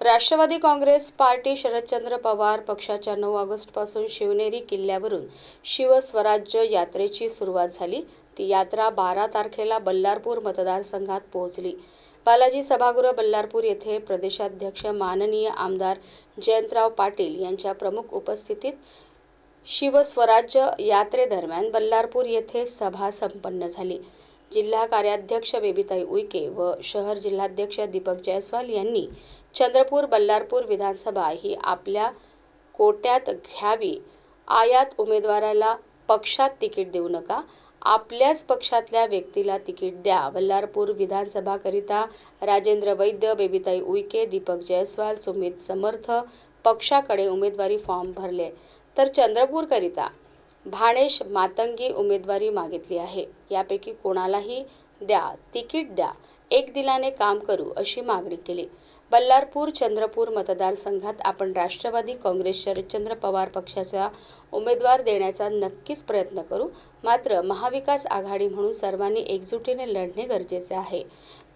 Rashtrawadi Congress party Sharadchandra Pawar पक्षाच्या नऊ ऑगस्टपासून शिवनेरी किल्ल्यावरून शिवस्वराज्य यात्रेची सुरुवात झाली. ती यात्रा बारा तारखेला बल्लारपूर मतदारसंघात पोहोचली. बालाजी सभागृह बल्लारपूर येथे प्रदेशाध्यक्ष माननीय आमदार जयंतराव पाटील यांच्या प्रमुख उपस्थितीत शिवस्वराज्य यात्रेदरम्यान बल्लारपूर येथे सभा संपन्न झाली. जिल्हा कार्याध्यक्ष बेबीताई उईके व शहर जिल्हाध्यक्ष दीपक जयस्वाल यांनी चंद्रपूर बल्लारपूर विधानसभा ही आपल्या कोट्यात घ्यावी. आयात उमेदवाराला पक्षात तिकीट देऊ नका आपल्याच पक्षातल्या व्यक्तीला तिकीट द्या. बल्लारपूर विधानसभाकरिता राजेंद्र वैद्य बेबीताई उईके दीपक जयस्वाल सुमित समर्थ पक्षाकडे उमेदवारी फॉर्म भरले. तर चंद्रपूरकरिता भाणेश मातंगी उमेदवारी मागितली आहे. यापैकी कोणालाही द्या तिकीट द्या एक दिलाने काम करू अशी मागणी केली. बल्लारपूर चंद्रपूर मतदारसंघात आपण राष्ट्रवादी काँग्रेस शरदचंद्र पवार पक्षाचा उमेदवार देण्याचा नक्कीच प्रयत्न करू. मात्र महाविकास आघाडी म्हणून सर्वांनी एकजुटीने लढणे गरजेचे आहे.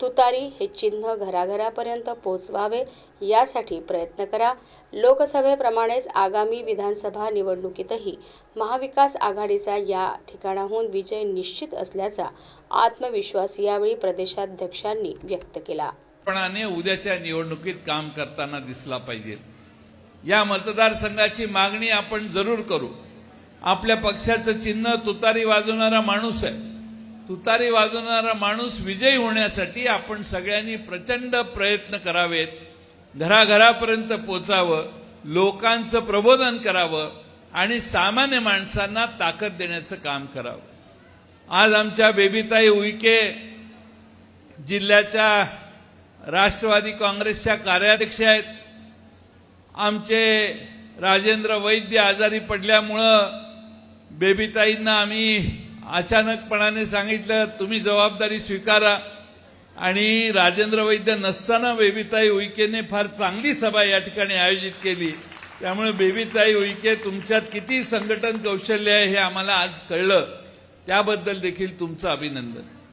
तुतारी हे चिन्ह घराघरापर्यंत पोचवावे यासाठी प्रयत्न करा. लोकसभेप्रमाणेच आगामी विधानसभा निवडणुकीतही महाविकास आघाडीचा या ठिकाणाहून विजय निश्चित असल्याचा आत्मविश्वास यावेळी प्रदेशाध्यक्षांनी व्यक्त केला. पणाने उद्याच्या निवडणुकीत काम करताना दिसला पाहिजे. या मतदारसंघाची मागणी आपण जरूर करू. आपल्या पक्षाचं चिन्ह तुतारी वाजवणारा माणूस आहे. तुतारी वाजवणारा माणूस विजयी होण्यासाठी आपण सगळ्यांनी प्रचंड प्रयत्न करावेत. घराघरापर्यंत पोचावं लोकांचं प्रबोधन करावं आणि सामान्य माणसांना ताकद देण्याचं काम करावं. आज आमच्या बेबीताई उईके जिल्ह्याच्या राष्ट्रवादी काँग्रेसच्या कार्याध्यक्ष आहेत. आमचे राजेंद्र वैद्य आजारी पडल्यामुळं बेबीताईंना आम्ही अचानकपणाने सांगितलं तुम्ही जबाबदारी स्वीकारा. आणि राजेंद्र वैद्य नसताना बेबीताई उईकेने फार चांगली सभा या ठिकाणी आयोजित केली. त्यामुळे बेबीताई उईके तुमच्यात किती संघटन कौशल्य आहे हे आम्हाला आज कळलं. त्याबद्दल देखील तुमचं अभिनंदन.